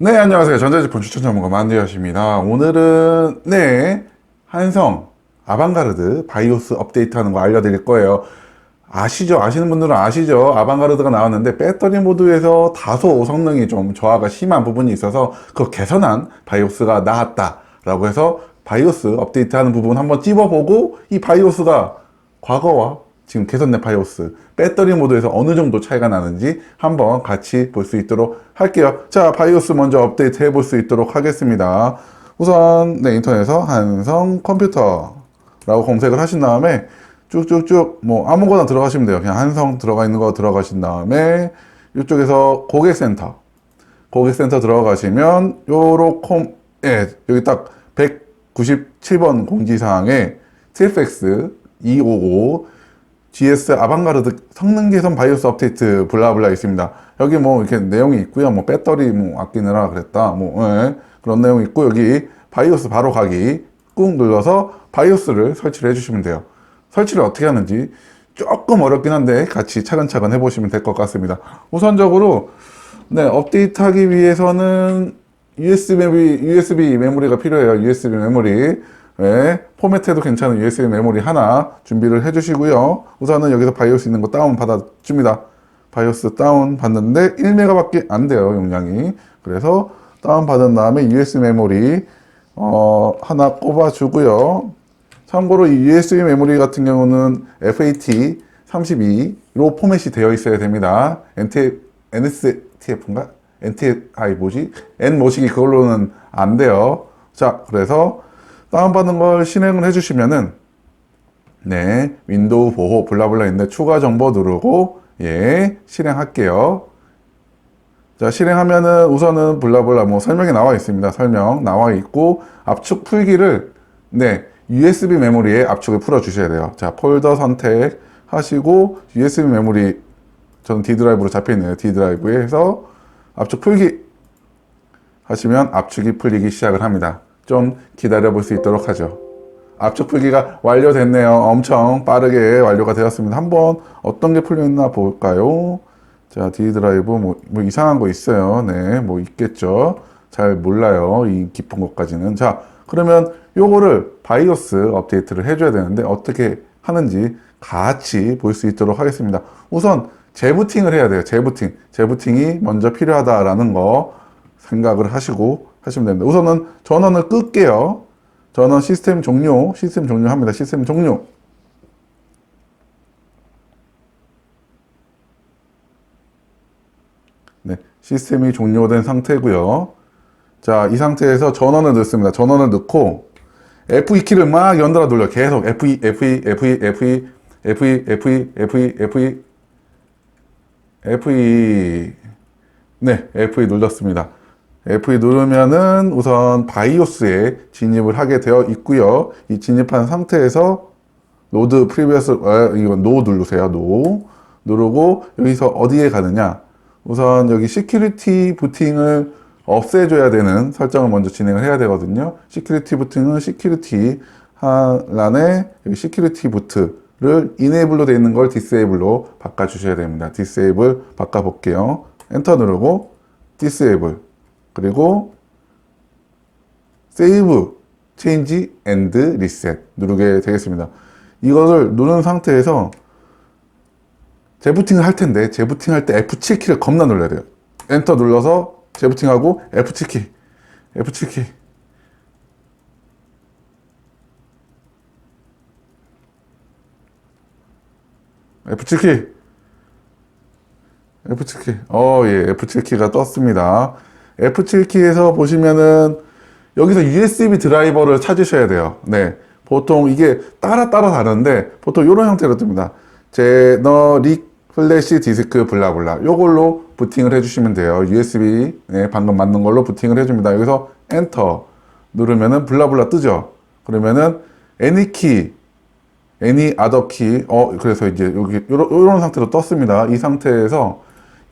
네, 안녕하세요. 전자제품 추천 전문가 만두여십니다. 오늘은, 네, 한성 아방가르드 바이오스 업데이트 하는 거 알려드릴 거예요. 아시죠? 아시는 분들은 아시죠? 아방가르드가 나왔는데 배터리 모드에서 다소 성능이 좀 저하가 심한 부분이 있어서 그 개선한 바이오스가 나왔다 라고 해서 바이오스 업데이트 하는 부분 한번 찝어보고 이 바이오스가 과거와 지금 개선된 바이오스 배터리 모드에서 어느 정도 차이가 나는지 한번 같이 볼 수 있도록 할게요. 자, 바이오스 먼저 업데이트 해볼 수 있도록 하겠습니다. 우선 네, 인터넷에서 한성 컴퓨터라고 검색을 하신 다음에 쭉쭉쭉 뭐 아무거나 들어가시면 돼요. 그냥 한성 들어가 있는 거 들어가신 다음에 이쪽에서 고객센터 고객센터 들어가시면 요로 콤 예, 여기 딱 197번 공지사항에 TFX 255 GS 아방가르드 성능 개선 바이오스 업데이트 블라블라 있습니다. 여기 뭐 이렇게 내용이 있고요. 뭐 배터리 뭐 아끼느라 그랬다. 뭐 예, 그런 내용이 있고 여기 바이오스 바로 가기 꾹 눌러서 바이오스를 설치를 해주시면 돼요. 설치를 어떻게 하는지 조금 어렵긴 한데 같이 차근차근 해보시면 될 것 같습니다. 우선적으로 네 업데이트하기 위해서는 USB USB 메모리가 필요해요. USB 메모리. 네, 포맷해도 괜찮은 USB 메모리 하나 준비를 해주시고요. 우선은 여기서 바이오스 있는 거 다운 받아줍니다. 바이오스 다운 받는데 1메가밖에 안 돼요, 용량이. 그래서 다운 받은 다음에 USB 메모리 어, 하나 꼽아주고요. 참고로 이 USB 메모리 같은 경우는 FAT 32로 포맷이 되어 있어야 됩니다. NT, NSTF인가? NTI 뭐지? N 모식이 그걸로는 안 돼요. 자, 그래서 다운받은 걸 실행을 해주시면은, 네, 윈도우 보호, 블라블라 있는데 추가 정보 누르고, 예, 실행할게요. 자, 실행하면은 우선은 블라블라 뭐 설명이 나와 있습니다. 설명 나와 있고, 압축 풀기를, 네, USB 메모리에 압축을 풀어 주셔야 돼요. 자, 폴더 선택 하시고, USB 메모리, 저는 D 드라이브로 잡혀 있네요. D 드라이브에 해서 압축 풀기 하시면 압축이 풀리기 시작을 합니다. 좀 기다려 볼 수 있도록 하죠. 압축 풀기가 완료됐네요. 엄청 빠르게 완료가 되었습니다. 한번 어떤 게 풀렸나 볼까요? 자, D 드라이브 뭐, 뭐 이상한 거 있어요. 네, 뭐 있겠죠. 잘 몰라요. 이 깊은 것까지는. 자, 그러면 요거를 바이오스 업데이트를 해줘야 되는데 어떻게 하는지 같이 볼 수 있도록 하겠습니다. 우선 재부팅을 해야 돼요. 재부팅. 재부팅이 먼저 필요하다라는 거 생각을 하시고 하시면 됩니다. 우선은 전원을 끌게요. 전원 시스템 종료, 시스템 종료합니다. 시스템 종료. 네, 시스템이 종료된 상태고요. 자, 이 상태에서 전원을 넣습니다. 전원을 넣고 F2 키를 막 연달아 돌려. 계속 F2, F2, F2, F2, F2, F2, F2, F2, F2. 네, F2 눌렀습니다. F2 누르면은 우선 바이오스에 진입을 하게 되어 있고요. 이 진입한 상태에서 노드 프리비어스 어, 이거 노 누르세요. 노 누르고 여기서 어디에 가느냐? 우선 여기 시큐리티 부팅을 없애줘야 되는 설정을 먼저 진행을 해야 되거든요. 시큐리티 부팅은 시큐리티 하란에 여기 시큐리티 부트를 이네이블로 되어 있는 걸 디세이블로 바꿔 주셔야 됩니다. 디세이블 바꿔 볼게요. 엔터 누르고 디세이블 그리고 세이브 체인지 앤드 리셋 누르게 되겠습니다. 이거를 누른 상태에서 재부팅을 할 텐데 재부팅 할때 F7키를 겁나 눌러야 돼요. 엔터 눌러서 재부팅하고 F7키 F7키 F7키 F7키 어 예 F7키가 떴습니다. F7키에서 보시면은 여기서 USB 드라이버를 찾으셔야 돼요. 네. 보통 이게 따라 따라 다른데 보통 이런 형태로 뜹니다. 제너릭 플래시 디스크 블라블라 요걸로 부팅을 해주시면 돼요. USB 네, 방금 만든 걸로 부팅을 해줍니다. 여기서 엔터 누르면은 블라블라 뜨죠. 그러면은 any other key 어 그래서 이제 여기 요런, 요런 상태로 떴습니다. 이 상태에서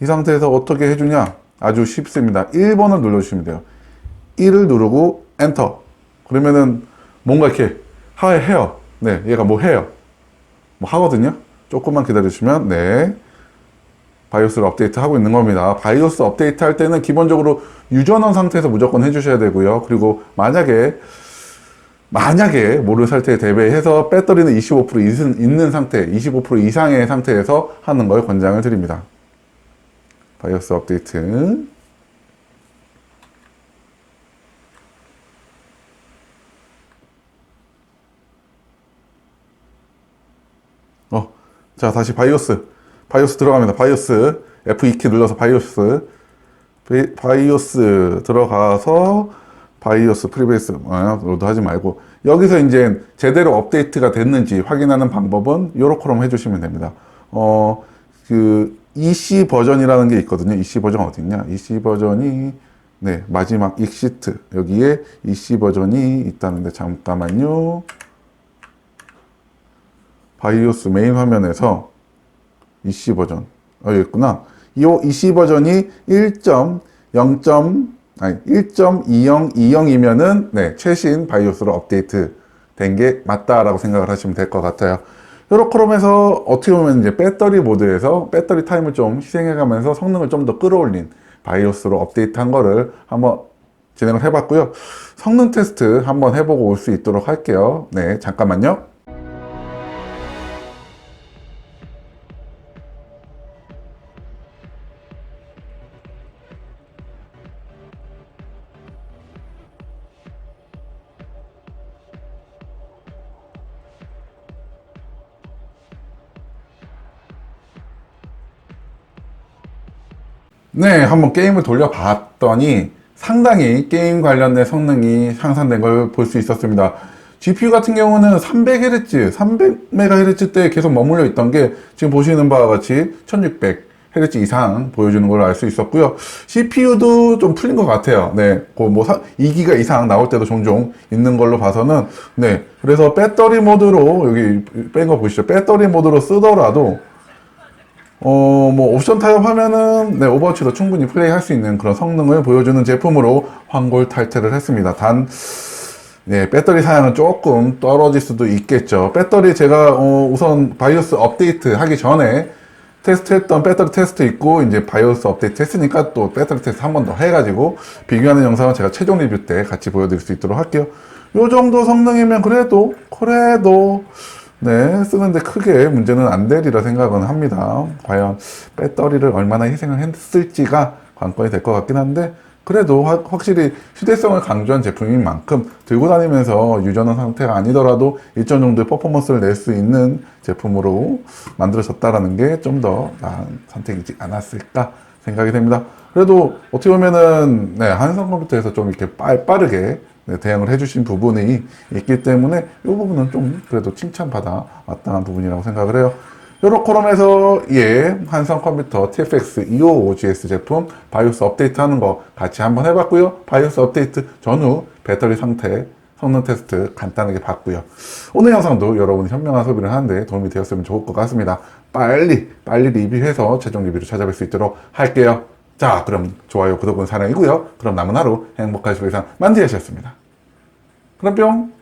이 상태에서 어떻게 해주냐? 아주 쉽습니다. 1번을 눌러주시면 돼요. 1을 누르고 엔터. 그러면은 뭔가 이렇게 하 해요. 네, 얘가 뭐 해요. 뭐 하거든요. 조금만 기다려주시면 네. 바이오스를 업데이트 하고 있는 겁니다. 바이오스 업데이트 할 때는 기본적으로 유전원 상태에서 무조건 해주셔야 되고요. 그리고 만약에 만약에 모를 상태에 대비해서 배터리는 25% 이상- 있는 상태, 25% 이상의 상태에서 하는 걸 권장을 드립니다. 바이오스 업데이트. 어, 자, 다시 바이오스. 바이오스 들어갑니다. 바이오스. F2키 눌러서 바이오스. 바이- 바이오스 들어가서 바이오스 프리베이스 아, 로드 하지 말고 여기서 이제 제대로 업데이트가 됐는지 확인하는 방법은 요렇게럼 해주시면 됩니다. 어, 그 EC 버전이라는 게 있거든요. EC 버전 어디 있냐? EC 버전이 네 마지막 익시트 여기에 EC 버전이 있다는데 잠깐만요. 바이오스 메인 화면에서 EC 버전 어 여기 있구나. 이 EC 버전이 1.0. 아니 1.2020이면은 네 최신 바이오스로 업데이트 된 게 맞다라고 생각을 하시면 될 것 같아요. 요렇게롬에서 어떻게 보면 이제 배터리 모드에서 배터리 타임을 좀 희생해가면서 성능을 좀 더 끌어올린 바이오스로 업데이트한 거를 한번 진행을 해봤고요. 성능 테스트 한번 해보고 올 수 있도록 할게요. 네, 잠깐만요. 네, 한번 게임을 돌려봤더니 상당히 게임 관련된 성능이 향상된 걸 볼 수 있었습니다. GPU 같은 경우는 300Hz, 300MHz 때 계속 머물러 있던 게 지금 보시는 바와 같이 1600Hz 이상 보여주는 걸 알 수 있었고요. CPU도 좀 풀린 것 같아요. 네, 그뭐 2기가 이상 나올 때도 종종 있는 걸로 봐서는 네, 그래서 배터리 모드로 여기 뺀 거 보시죠. 배터리 모드로 쓰더라도 어, 뭐, 옵션 타협하면은, 네, 오버워치도 충분히 플레이할 수 있는 그런 성능을 보여주는 제품으로 황골 탈퇴를 했습니다. 단, 네, 배터리 사양은 조금 떨어질 수도 있겠죠. 배터리 제가, 어, 우선 바이오스 업데이트 하기 전에 테스트 했던 배터리 테스트 있고, 이제 바이오스 업데이트 했으니까 또 배터리 테스트 한 번 더 해가지고, 비교하는 영상은 제가 최종 리뷰 때 같이 보여드릴 수 있도록 할게요. 요 정도 성능이면 그래도, 그래도, 네, 쓰는데 크게 문제는 안 되리라 생각은 합니다. 과연 배터리를 얼마나 희생을 했을지가 관건이 될 것 같긴 한데, 그래도 확- 확실히 휴대성을 강조한 제품인 만큼 들고 다니면서 유전원 상태가 아니더라도 일정 정도의 퍼포먼스를 낼 수 있는 제품으로 만들어졌다라는 게 좀 더 나은 선택이지 않았을까 생각이 됩니다. 그래도 어떻게 보면은, 네, 한성 컴퓨터에서 좀 이렇게 빠, 빠르게 네, 대응을 해주신 부분이 있기 때문에 이 부분은 좀 그래도 칭찬받아 마땅한 부분이라고 생각을 해요. 요렇게롬에서 예 한성 컴퓨터 TFX 255GS 제품 바이오스 업데이트 하는 거 같이 한번 해봤고요. 바이오스 업데이트 전후 배터리 상태 성능 테스트 간단하게 봤고요. 오늘 영상도 여러분이 현명한 소비를 하는데 도움이 되었으면 좋을 것 같습니다. 빨리 빨리 리뷰해서 최종 리뷰로 찾아뵐 수 있도록 할게요. 자 그럼 좋아요 구독은 사랑이고요. 그럼 남은 하루 행복하시고 이상 만디하셨습니다. 그럼 뿅